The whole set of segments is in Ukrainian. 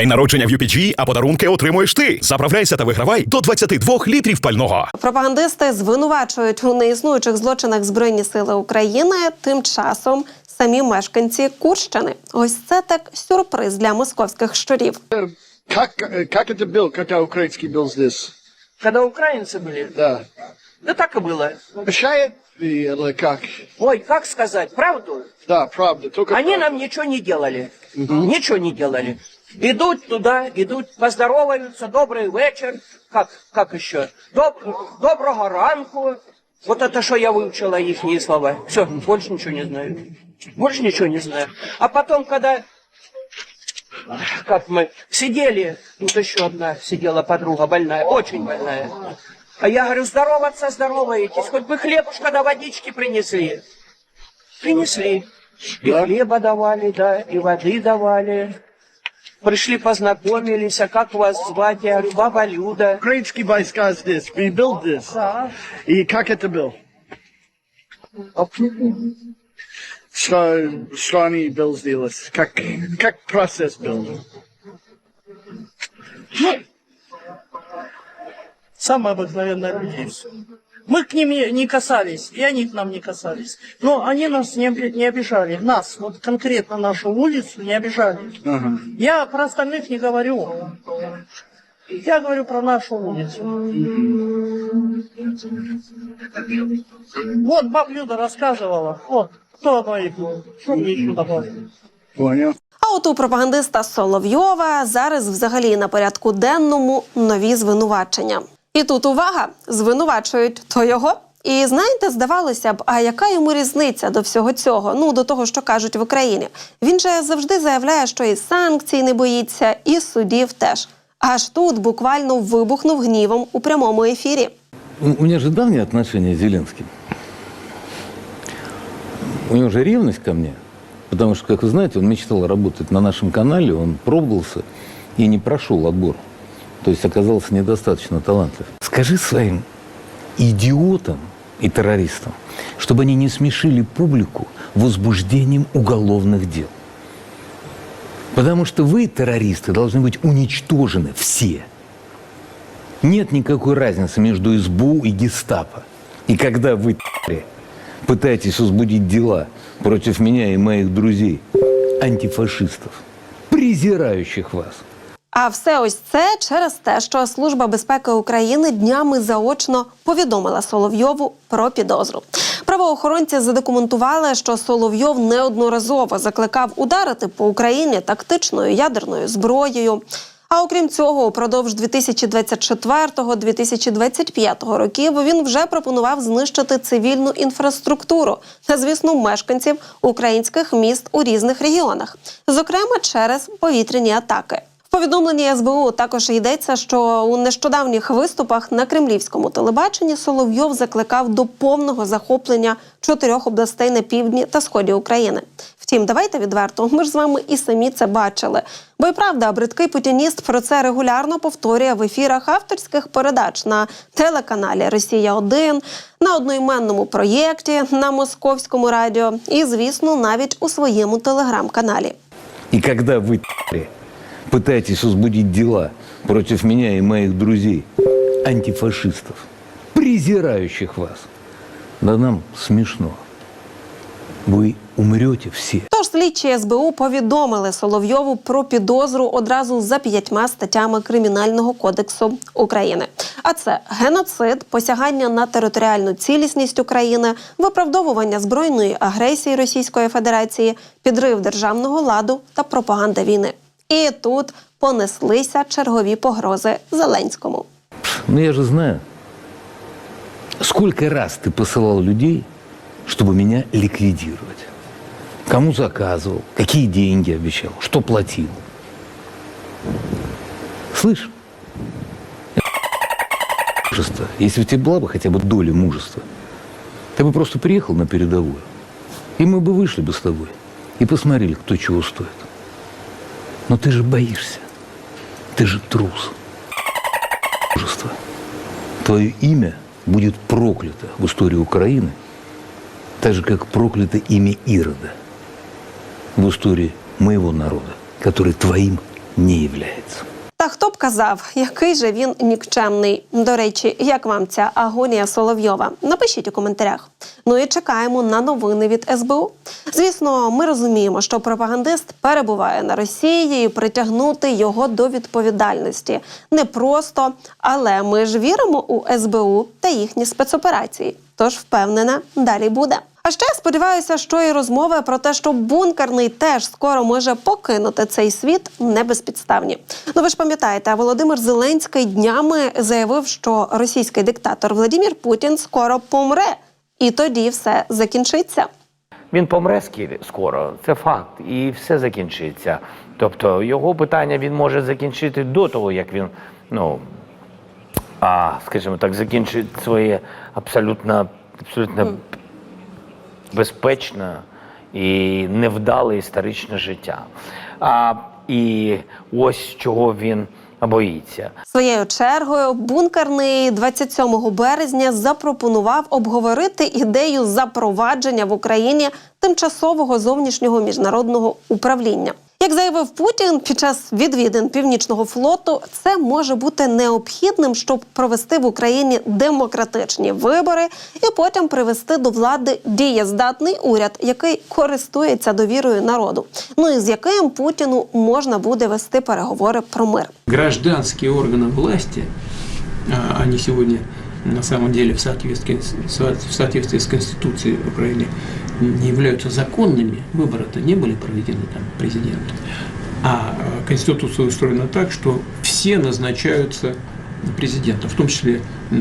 День народження в UPG, а подарунки отримуєш ти. Заправляйся та вигравай до 22 літрів пального. Пропагандисти звинувачують у неіснуючих злочинах Збройні сили України. Тим часом самі мешканці Курщини. Ось це так сюрприз для московських щурів. Как, э, как это был, когда украинский был здесь? Когда украинцы были? Да. Да так и было. Мешает или как? Ой, как сказать, правду? Да, правда. Только Они правда. нам ничего не делали. Ничего не делали. Идут туда, идут, поздороваются, добрый вечер. Как, как еще? Доб- доброго ранку. Вот это что я выучила их слова. Все, больше ничего не знаю. Больше ничего не знаю. А потом, когда как мы сидели, тут еще одна сидела подруга больная, очень больная. А я говорю, здороваться, здороваетесь, хоть бы хлебушка да водички принесли. Принесли. И хлеба давали, да, и воды давали. Пришли, познакомились, а как вас звать? Я говорю, баба Люда. Украинские войска здесь. We built this. И как это был? Что, что они был сделать? Как, как процесс был? Самые обыкновенные люди. Мы к ним не не касались, и они к нам не касались. Но они нас не, оби- не обижали. Нас, вот конкретно нашу улицу, не обижали. Я про остальных не говорю. Я говорю про нашу улицу. Вот баб Люда рассказывала. Вот, кто оно их, что мне еще добавить? Понял. А от у пропагандиста Соловйова зараз взагалі на порядку денному нові звинувачення. І тут увага! Звинувачують то його. І знаєте, здавалося б, а яка йому різниця до всього цього? Ну до того, що кажуть в Україні. Він же завжди заявляє, що і санкцій не боїться, і судів теж. Аж тут буквально вибухнув гнівом у прямому ефірі. У меня же давние отношения с Зеленским. У него же ревность ко мне. Потому что, как вы знаете, он мечтал работать на нашем канале, он пробовался и не прошел отбор. То есть оказался недостаточно талантлив. Скажи своим идиотам и террористам, чтобы они не смешили публику возбуждением уголовных дел. Потому что вы, террористы, должны быть уничтожены все. Нет никакой разницы между СБУ и гестапо. И когда вы, пытаетесь возбудить дела против меня и моих друзей, антифашистов, презирающих вас, А все ось це через те, що Служба безпеки України днями заочно повідомила Соловйову про підозру. Правоохоронці задокументували, що Соловйов неодноразово закликав ударити по Україні тактичною ядерною зброєю. А окрім цього, упродовж 2024-2025 років він вже пропонував знищити цивільну інфраструктуру та, звісно, мешканців українських міст у різних регіонах, зокрема через повітряні атаки. Повідомленні СБУ також йдеться, що у нещодавніх виступах на кремлівському телебаченні Соловйов закликав до повного захоплення чотирьох областей на півдні та сході України. Втім, давайте відверто, ми ж з вами і самі це бачили. Бо й правда, бридкий путініст про це регулярно повторює в ефірах авторських передач на телеканалі Росія 1 на одноіменному проєкті на московському радіо і, звісно, навіть у своєму телеграм-каналі. И когда вы, т***ли, пытаетесь возбудить дела против меня и моих друзей, антифашистов, презирающих вас, да нам смешно. Вы умрете все. Тож слідчі СБУ повідомили Соловйову про підозру одразу за п'ятьма статтями Кримінального кодексу України. А це геноцид, посягання на територіальну цілісність України, виправдовування збройної агресії Російської Федерації, підрив державного ладу та пропаганда війни. І тут понеслися чергові погрози Зеленському. Ну я же знаю, сколько раз ты посылал людей, чтобы меня ликвидировать. Кому заказывал, какие деньги обещал, что платил. Слышь, мужество, если у тебя была бы хотя бы доля мужества, ты бы просто приехал на передовую, и мы бы вышли бы с тобой и посмотрели, кто чего стоит. Но ты же боишься, ты же трус. Мужество. Твое имя будет проклято в истории Украины, так же, как проклято имя Ирода в истории моего народа, который твоим не является. Казав, який же він нікчемний? До речі, як вам ця агонія Соловйова? Напишіть у коментарях. Ну і чекаємо на новини від СБУ. Звісно, ми розуміємо, що пропагандист перебуває на Росії і притягнути його до відповідальності непросто, але ми ж віримо у СБУ та їхні спецоперації. Тож впевнена, далі буде. А ще сподіваюся, що і розмови про те, що бункерний теж скоро може покинути цей світ, не безпідставні. Ну ви ж пам'ятаєте, Володимир Зеленський днями заявив, що російський диктатор Владимир Путін скоро помре, і тоді все закінчиться. Він помре скоро, це факт, і все закінчиться. Тобто його питання він може закінчити до того, як він, ну а, скажімо так, закінчить своє абсолютно, абсолютно безпечне і невдале історичне життя. А, і ось чого він боїться. Своєю чергою бункерний 27 березня запропонував обговорити ідею запровадження в Україні тимчасового зовнішнього міжнародного управління. Як заявив Путін під час відвідин північного флоту, це може бути необхідним, щоб провести в Україні демократичні вибори і потім привести до влади дієздатний уряд, який користується довірою народу. Ну і з яким Путіну можна буде вести переговори про мир. гражданские органы власти, а, они сегодня на самом деле в соответствии, в соответствии с Конституцией Украины не являются законными, выборы-то не были проведены там президентом, а э, Конституция устроена так, что все назначаются президентом, в том числе э,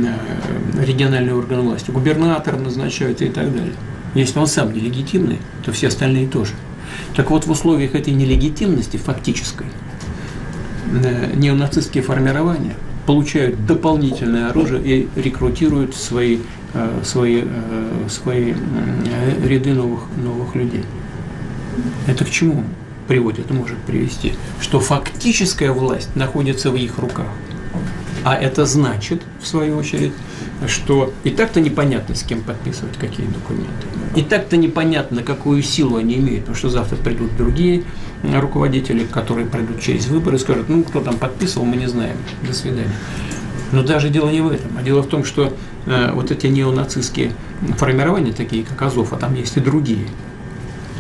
региональные органы власти, губернатор назначают и так далее. Если он сам нелегитимный, то все остальные тоже. Так вот, в условиях этой нелегитимности фактической, э, неонацистские формирования получают дополнительное оружие и рекрутируют свои, свои, э, свои э, ряды новых, новых людей. Это к чему приводит, может привести? Что фактическая власть находится в их руках. А это значит, в свою очередь, что и так-то непонятно, с кем подписывать какие документы. И так-то непонятно, какую силу они имеют, потому что завтра придут другие руководители, которые пройдут через выборы и скажут, ну, кто там подписывал, мы не знаем, до свидания. Но даже дело не в этом, а дело в том, что э, вот эти неонацистские формирования, такие как Азов, а там есть и другие,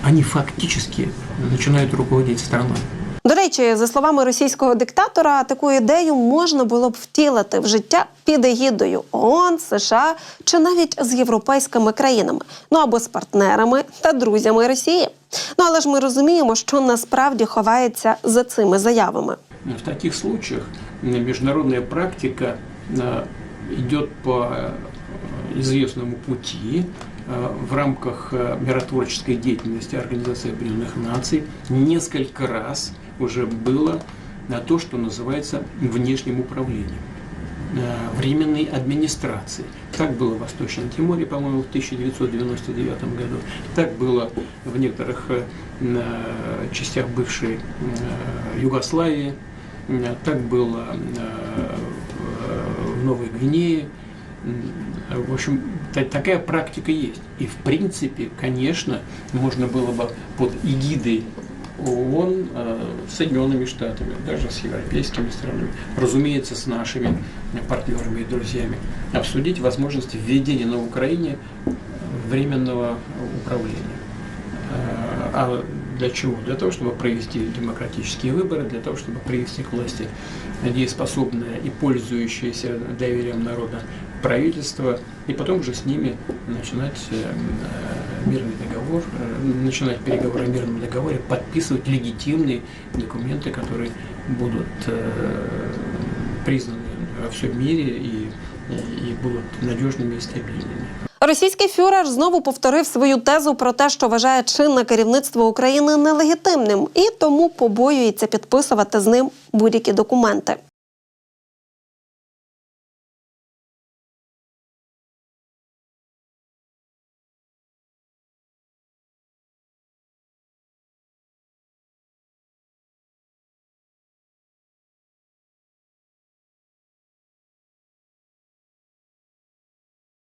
они фактически начинают руководить страной. До речі, за словами російського диктатора, таку ідею можна було б втілити в життя під егідою ООН, США чи навіть з європейськими країнами, ну або з партнерами та друзями Росії. Ну але ж ми розуміємо, що насправді ховається за цими заявами. В таких случаях м, международная практика э, идет по э, известному пути э, в рамках э, миротворческой деятельности Организации Объединенных Наций несколько раз уже было на то, что называется внешним управлением э, временной администрации. Так было в Восточном Тиморе, по-моему, в 1999 году. Так было в некоторых э, э, частях бывшей э, Югославии. М, Так было э, в- в Новой Гвинее. В общем, та- такая практика есть. И в принципе, конечно, можно было бы под эгидой ООН э, с Соединенными Штатами, даже с европейскими странами, разумеется, с нашими партнерами и друзьями, обсудить возможности введения на Украине временного управления. А для чего? Для того, чтобы провести демократические выборы, для того, чтобы привести к власти дееспособное и пользующееся доверием народа правительство, и потом уже с ними начинать э, э, мирный договор, э, начинать переговоры о мирном договоре, подписывать легитимные документы, которые будут признаны во всем мире и, и будут надежными и стабильными. Російський фюрер знову повторив свою тезу про те, що вважає чинне керівництво України нелегітимним і тому побоюється підписувати з ним будь-які документи.